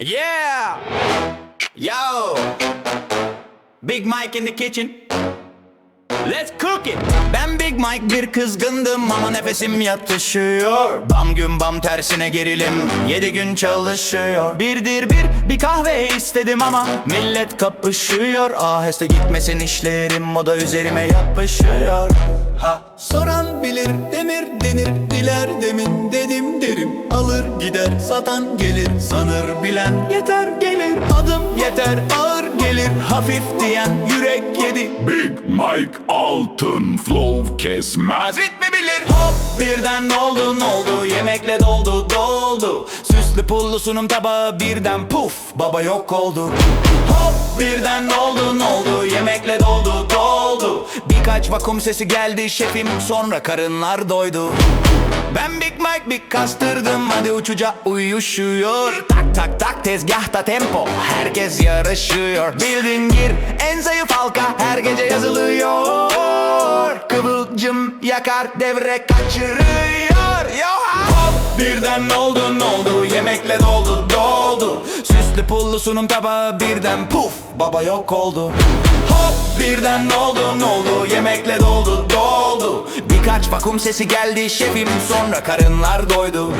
Yeah! Yo! Big Mike in the kitchen. Let's cook it. Ben Big Mike bir kızgındım ama nefesim yatışıyor. Bam gün bam tersine gerilim. Yedi gün çalışıyor. Birdir bir bir kahve istedim ama millet kapışıyor. Aheste gitmesin işlerim moda üzerime yapışıyor. Ha soran bilir demir denir diler demin dedim alır gider satan gelir sanır bilen yeter gelir. Adım yeter ağır gelir hafif diyen yürek yedi. Big Mike altın flow kesmez. Ritmi bilir. Hop birden ne oldu? Yemekle doldu doldu. Süslü pullu sunum tabağı birden puf Baba yok oldu. Hop birden ne oldu ne oldu? Yemekle doldu doldu. Birkaç vakum sesi geldi şefim Sonra karınlar doydu ben Big Mike bir kastırdım hadi uçuca uyuşuyor. Tak tak tak tezgahta tempo. Herkes yarışıyor. Bildin gir en zayıf halka her gece yazılıyor. Kıvılcım yakar devre kaçırıyor. Yoha! Hop birden oldu ne oldu? Yemekle doldu doldu. Süslü pullu sunum tabağı birden puf. Baba yok oldu Hop birden ne oldu ne oldu? Yemekle doldu doldu. Birkaç vakum sesi geldi şefim sonra karınlar doydu